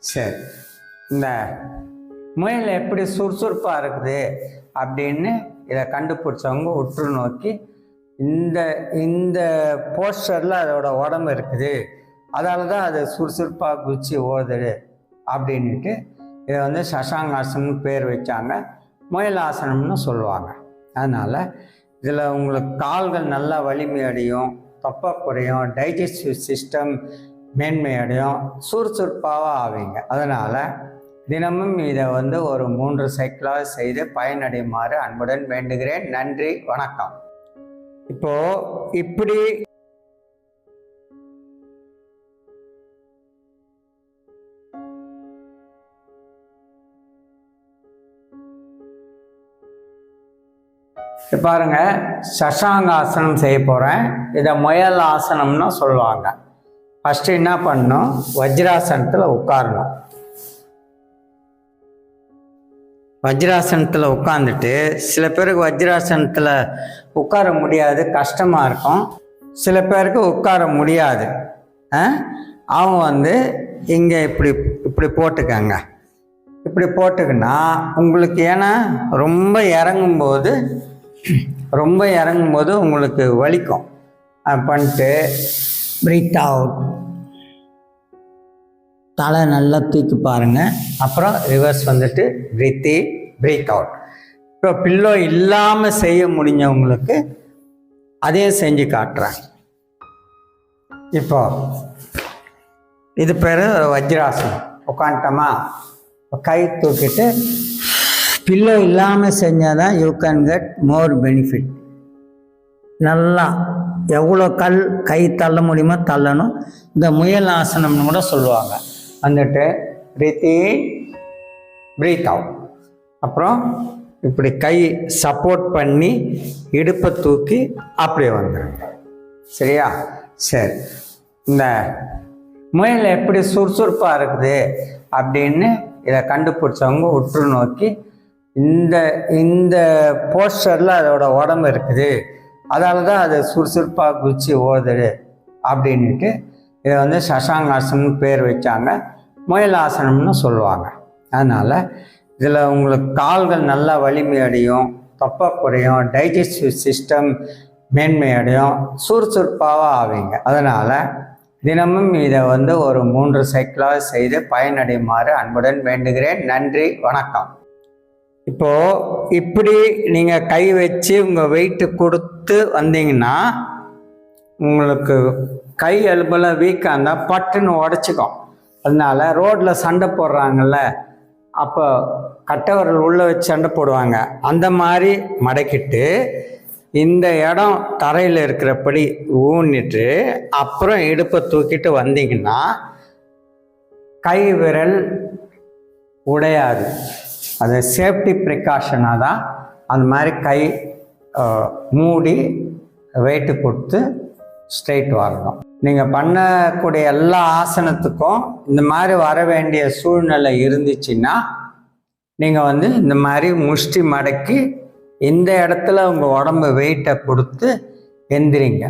சரி. இந்த முயல் எப்படி சுறுசுறுப்பாக இருக்குது அப்படின்னு இதை கண்டுபிடிச்சவங்க உற்று நோக்கி இந்த இந்த போஸ்டரில் அதோட உடம்பு இருக்குது. அதால தான் அது சுறுசுறுப்பாக குச்சி ஓடுது அப்படின்ட்டு இதை வந்து சசாங்காசனம்னு பேர் வச்சாங்க முயலாசனம்னு சொல்லுவாங்க. அதனால் இதில் உங்களுக்கு கால்கள் நல்லா வலிமை அடையும் தொப்பை குறையும் டைஜஸ்டிவ் சிஸ்டம் மேன்மையடையும் சுறுசுறுப்பாக ஆவீங்க. அதனால் தினமும் இதை வந்து ஒரு மூன்று சைக்கிளாக செய்து பயனடையுமாறு அன்புடன் வேண்டுகிறேன். நன்றி வணக்கம். இப்போ இப்படி இப்ப பாருங்க சஷாங்காசனம் செய்ய போகிறேன் இதை முயல் ஆசனம்னு சொல்லுவாங்க. ஃபஸ்ட்டு என்ன பண்ணணும்? வஜ்ராசனத்தில் உட்காரணும். வஜ்ராசனத்தில் உட்காந்துட்டு சில பேருக்கு வஜ்ராசனத்தில் உட்கார முடியாது கஷ்டமாக இருக்கும். சில பேருக்கு உட்கார முடியாது. ஆ? அவங்க வந்து இங்கே இப்படி இப்படி போட்டுக்கங்க. இப்படி போட்டுக்கினா உங்களுக்கு ஏன்னா ரொம்ப இறங்கும்போது ரொம்ப இறங்கும்போது உங்களுக்கு வலிக்கும். பண்ணிட்டு பிரீத் அவுட் தலை நல்லா தூக்கி பாருங்கள் அப்புறம் ரிவர்ஸ் வந்துட்டு பிரீத்தி பிரீத் அவுட் இப்போ பில்லோ இல்லாமல் செய்ய முடிஞ்சவங்களுக்கு அதையும் செஞ்சு காட்டுறேன். இப்போ இது பேர் வஜ்ராசனம். உட்காந்துட்டோமா கை தூக்கிட்டு பில்லோ இல்லாமல் செஞ்சால் தான் you can get more benefit நல்லா எவ்வளோ கல் கை தள்ள முடியுமோ தள்ளணும். இந்த முயல் ஆசனம்னு கூட சொல்லுவாங்க. வந்துட்டு பிரீத்தி பிரீத் அவுட் அப்புறம் இப்படி கை சப்போர்ட் பண்ணி இடுப்பை தூக்கி அப்படியே வந்துடுங்க சரியா? சரி. இந்த முயல் எப்படி சுறுசுறுப்பாக இருக்குது அப்படின்னு இதை கண்டுபிடிச்சவங்க உற்று நோக்கி இந்த இந்த போஸ்டரில் அதோட உடம்பு இருக்குது. அதால தான் அது சுறுசுறுப்பாக குச்சி ஓடுது அப்படின்ட்டு இதை வந்து சசாங்காசனம்னு பேர் வச்சாங்க முயல் ஆசனம்னு சொல்லுவாங்க. அதனால் இதில் உங்களுக்கு கால்கள் நல்லா வலிமை அடையும் தொப்பை குறையும் டைஜஸ்டிவ் சிஸ்டம் மேன்மை அடையும் சுறுசுறுப்பாக ஆவீங்க. அதனால் தினமும் இதை வந்து ஒரு மூன்று சைக்கிளாக செய்து பயனடையுமாறு அன்புடன் வேண்டுகிறேன். நன்றி வணக்கம். இப்போது இப்படி நீங்கள் கை வச்சு உங்கள் வெயிட்டு கொடுத்து வந்தீங்கன்னா உங்களுக்கு கை எலும்பெல்லாம் வீக்காக இருந்தால் பட்டுன்னு உடச்சிக்கும் அதனால் ரோட்டில் சண்டை போடுறாங்கல்ல அப்போ கட்டவர்கள் உள்ளே வச்சு சண்டை போடுவாங்க. அந்த மாதிரி மடக்கிட்டு இந்த இடம் தரையில் இருக்கிறபடி ஊனிட்டு அப்புறம் இடுப்பை தூக்கிட்டு வந்தீங்கன்னா கை விரல் உடையாது. அது சேஃப்டி ப்ரிகாஷனாக தான் அந்த மாதிரி கை மூடி வெயிட்டு கொடுத்து ஸ்ட்ரெயிட் வரணும். நீங்கள் பண்ணக்கூடிய எல்லா ஆசனத்துக்கும் இந்த மாதிரி வர வேண்டிய சூழ்நிலை இருந்துச்சுன்னா நீங்கள் வந்து இந்த மாதிரி முஷ்டி மடக்கி இந்த இடத்துல உங்கள் உடம்பு வெயிட்டை கொடுத்து எந்திரிங்க.